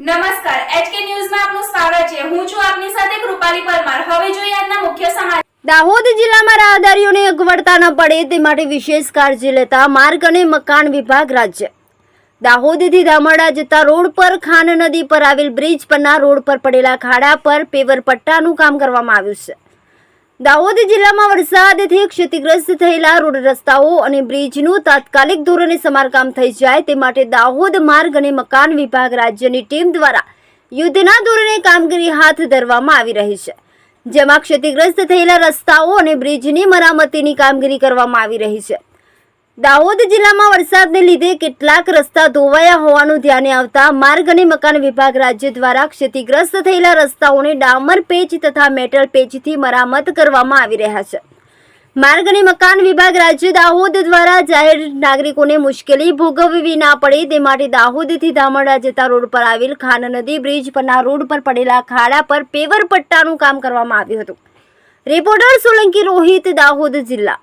નમસ્કાર, એચકે ન્યૂઝમાં આપનું સ્વાગત છે. હું છું આપની સાથે કૃપાલી પરમાર. હવે જોઈએ આજના મુખ્ય સમાચાર. દાહોદ જિલ્લામાં રાહદારીઓને અગવડતા ન પડે તે માટે વિશેષ કાળજી લેતા માર્ગ અને મકાન વિભાગ રાજ્ય. દાહોદથી ધામડા જતા રોડ પર ખાન નદી પર આવેલ બ્રિજ પરના રોડ પર પડેલા ખાડા પર પેવર પટ્ટાનું કામ કરવામાં આવ્યું છે. દાહોદ જિલ્લામાં વરસાદથી ક્ષતિગ્રસ્ત થયેલા રોડ રસ્તાઓ અને બ્રિજનું તાત્કાલિક ધોરણે સમારકામ થઈ જાય તે માટે દાહોદ માર્ગ અને મકાન વિભાગ રાજ્યની ટીમ દ્વારા યુદ્ધના ધોરણે કામગીરી હાથ ધરવામાં આવી રહી છે, જેમાં ક્ષતિગ્રસ્ત થયેલા રસ્તાઓ અને બ્રિજની મરામતીની કામગીરી કરવામાં આવી રહી છે. દાહોદ જિલ્લામાં વરસાદને લીધે કેટલાક રસ્તા ધોવાયા હોવાનું ધ્યાને આવતા માર્ગ અને મકાન વિભાગ રાજ્ય દ્વારા ક્ષતિગ્રસ્ત થયેલા રસ્તાઓને ડામર પેચ તથા મેટલ પેચથી મરામત કરવામાં આવી રહ્યા છે. માર્ગ અને મકાન વિભાગ રાજ્ય દાહોદ દ્વારા જાહેર નાગરિકોને મુશ્કેલી ભોગવવી ના પડે તે માટે દાહોદથી ધામડા જતા રોડ પર આવેલ ખાન નદી બ્રિજ પરના રોડ પર પડેલા ખાડા પર પેવર પટ્ટાનું કામ કરવામાં આવ્યું હતું. રિપોર્ટર સોલંકી રોહિત, દાહોદ જિલ્લા.